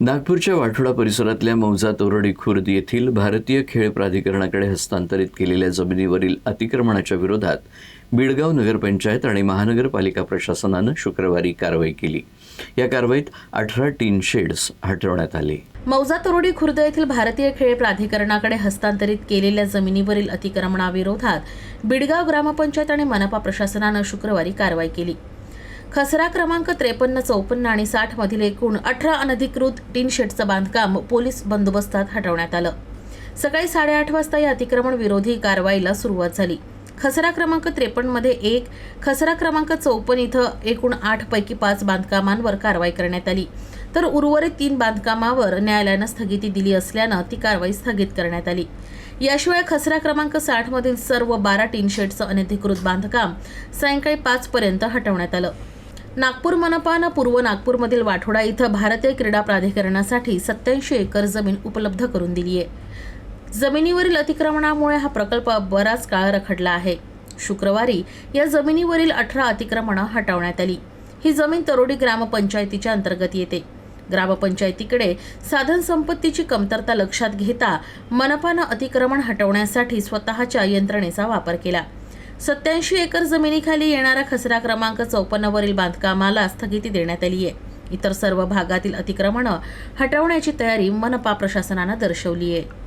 नागपूरच्या वाठोडा परिसरातल्या मौजा तोरडी खुर्द येथील भारतीय खेळ प्राधिकरणाकडे हस्तांतरित केलेल्या जमिनीवरील अतिक्रमणाच्या विरोधात बिडगाव नगरपंचायत आणि महानगरपालिका प्रशासनानं शुक्रवारी कारवाई केली. या कारवाईत अठरा टीन शेड्स हटवण्यात आले. मौजा तोरडी खुर्द येथील भारतीय खेळ प्राधिकरणाकडे हस्तांतरित केलेल्या जमिनीवरील अतिक्रमणाविरोधात बिडगाव ग्रामपंचायत आणि मनपा प्रशासनानं शुक्रवारी कारवाई केली. खसरा क्रमांक त्रेपन्न चौपन्न आणि साठ मधील एकूण अठरा अनधिकृत टीन शेडचं बांधकाम पोलीस बंदोबस्तात हटवण्यात आलं. सकाळी साडेआठ वाजता या अतिक्रमण विरोधी कारवाईला सुरुवात झाली. खसरा क्रमांक त्रेपन्नमध्ये एक खसरा क्रमांक चौपन्न इथं एकूण आठ पैकी पाच बांधकामांवर कारवाई करण्यात आली. तर उर्वरित तीन बांधकामावर न्यायालयानं स्थगिती दिली असल्यानं ती कारवाई स्थगित करण्यात आली. याशिवाय खसरा क्रमांक साठमधील सर्व बारा टीन शेडचं अनधिकृत बांधकाम सायंकाळी पाचपर्यंत हटवण्यात आलं. नागपूर मनपानं पूर्व नागपूरमधील वाठोडा इथं भारतीय क्रीडा प्राधिकरणासाठी सत्याऐंशी एकर जमीन उपलब्ध करून दिली आहे. जमिनीवरील अतिक्रमणामुळे हा प्रकल्प बराच काळ रखडला आहे. शुक्रवारी या जमिनीवरील अठरा अतिक्रमणं हटवण्यात आली. ही जमीन तरोडी ग्रामपंचायतीच्या अंतर्गत येते. ग्रामपंचायतीकडे साधन संपत्तीची कमतरता लक्षात घेता मनपानं अतिक्रमण हटवण्यासाठी स्वतःच्या यंत्रणेचा वापर केला. सत्याऐंशी एकर जमिनीखाली येणारा खसरा क्रमांक चौपन्नवरील बांधकामाला स्थगिती देण्यात आली आहे. इतर सर्व भागातील अतिक्रमणं हटवण्याची तयारी मनपा प्रशासनानं दर्शवली आहे.